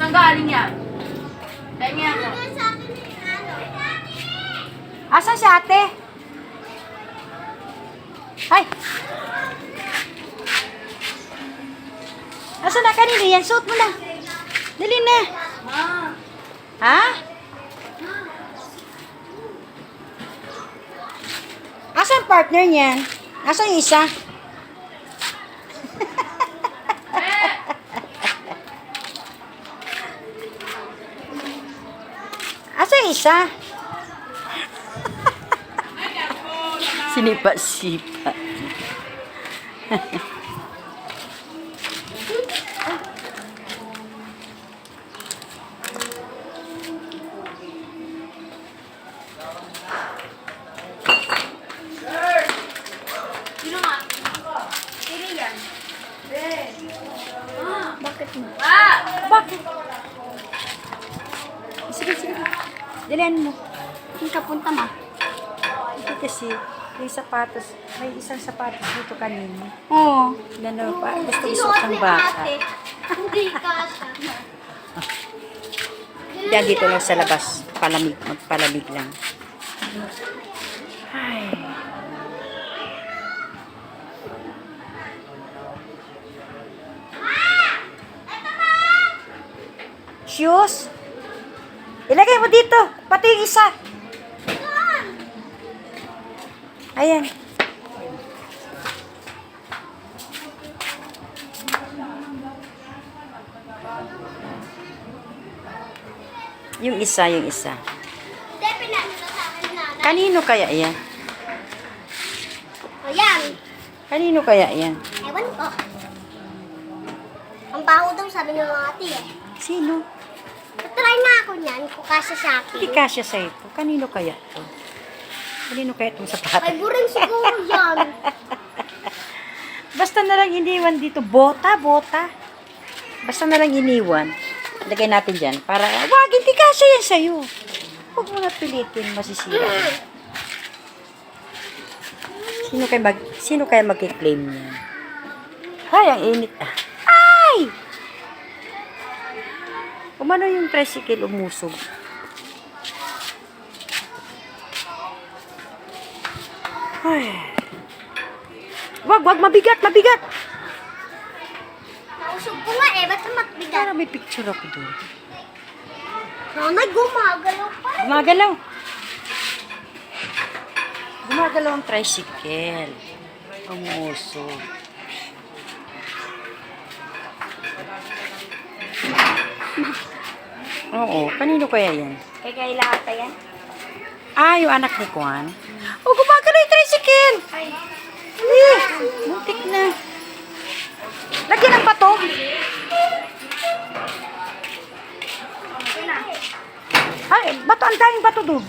Saan galing yan? Dahil ako. Asan si ate? Ay! Asan na kanina yan? Suot mo na. Dali na. Ha? Asan partner niyan? Asan isa? Asan yung isa? Sinipa-sipa. Sino nga? Sino yan? Ah. Bakit mo? Ah! Bakit? Sige, sige. Dalian mo. Saan ka punta ma? Ito kasi, yung sapatos, may isang sapatos dito kanina. Oo. Ano pa, gusto isuot ng bata. Hindi kasha. Yan dito lang sa labas, palamig, magpalamig lang. Ay. Shoes? Ilagay mo dito, pati yung isa. Ayan. Yung isa, yung isa. Kanino kaya yan? Ayan. Kanino kaya yan? Ewan ko. Ang baho daw sabi ng mga ate eh. Sino? Ako niyan kung kasha sa Hindi akin. kasya sa ito. Kanino kaya to? Kanino kaya itong Ay, sapatos? buring siguro yan. Basta na lang iniwan dito. Bota, bota. Basta na lang iniwan. Lagay natin dyan. Para, wag, hindi kasya yan sa'yo. Huwag mo na pilitin, masisira. Sino kaya mag, sino kaya magkiklaim niyan? Ay, ang init ah. Ay! Umano yung tricycle umusog? Ay. Wag, wag, mabigat, mabigat. Nausog ko nga eh. Ba't matbigat? Para may picture ako doon. Nanay, gumagalaw pa. Gumagalaw. Gumagalaw ang tricycle. Umusog. Oo, kanino kaya yan? Kaya kailangan ata yan? Ah, yung anak ni Kwan. Oh, gumagalaw yung tricycle. Eh, muntik na. Lagyan ng bato. Ay, bato, ang daming bato doon.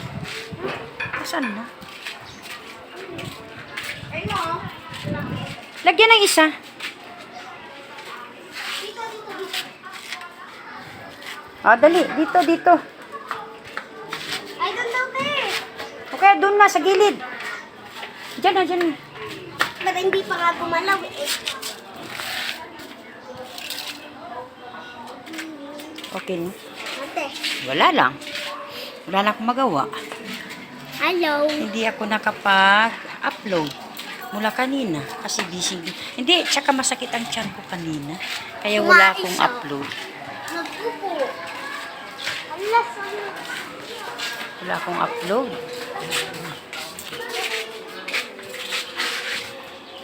Saan na? Ay mo. Lagyan ng isa. Dito, dito, dito. Ah, dali. Dito, dito. Ay, doon daw te. Okay, doon na, sa gilid. Diyan na, diyan na. Hindi pa nga gumalaw eh? Okay na. Ate. Wala lang. Wala lang akong magawa. Hello. Hindi ako nakapag-upload mula kanina kasi busy. Hindi, tsaka masakit ang tiyan ko kanina. Kaya wala akong upload. Wala akong upload.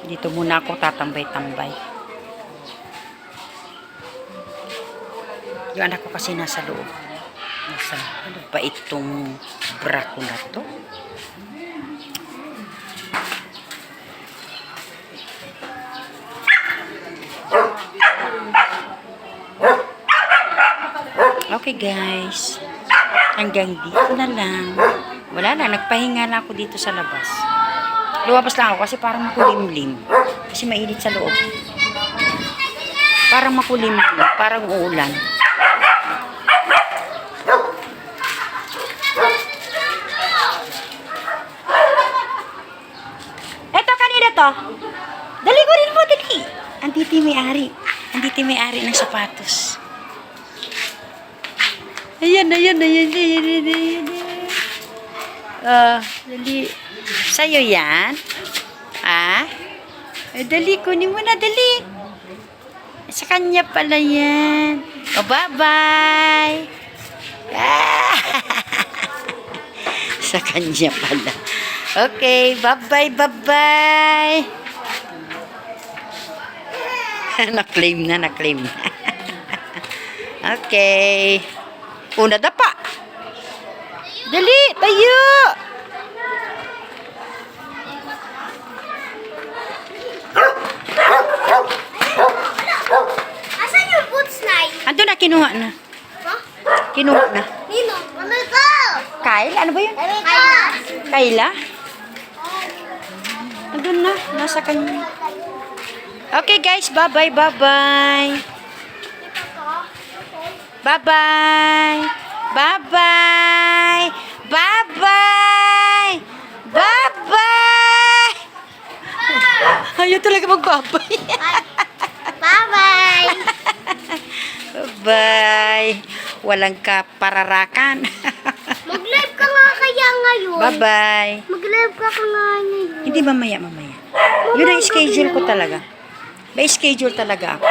Dito muna ako tatambay-tambay. Yung anak ko kasi nasa loob. Nasa, ano ba itong bra ko na to? Okay guys. Hanggang dito na lang. Wala na, nagpahinga na ako dito sa labas. Lumabas lang ako kasi parang makulimlim. Kasi mainit sa loob. Parang makulimlim, parang uulan. Eto, kanina to? Dali ko rin mo, dali. Andito yung may-ari. Andito yung may-ari ng sapatos. Ayan, ayan, ayan, ayan, ayan, ayan. Ah, dali. Sa'yo yan? Ah? Eh, dali, kunin mo na, dali. Sa kanya pala yan. O, bye-bye. Ah! Sa kanya pala. Okay, bye-bye, bye-bye. na-claim na, na-claim na. okay. Una dapa. Dali, tayo. Asan yung boots, Nay? Ando na, kinuha na. Ha? Kinuha na. Nino? Ano ito? Kyle, ano ba yun? Ito? Kayla? Andun na, nasa kanya. Okay guys, bye-bye, bye-bye. Bye-bye. Bye-bye. Bye-bye. Bye-bye. Ayaw talaga mag-bye. Bye-bye! Bye. Walang kapararakan. Mag-live ka nga kaya ngayon. Bye-bye. Mag-live ka ka nga ngayon. Hindi mamaya, mamaya. Yun ang schedule ko talaga. May schedule talaga ako.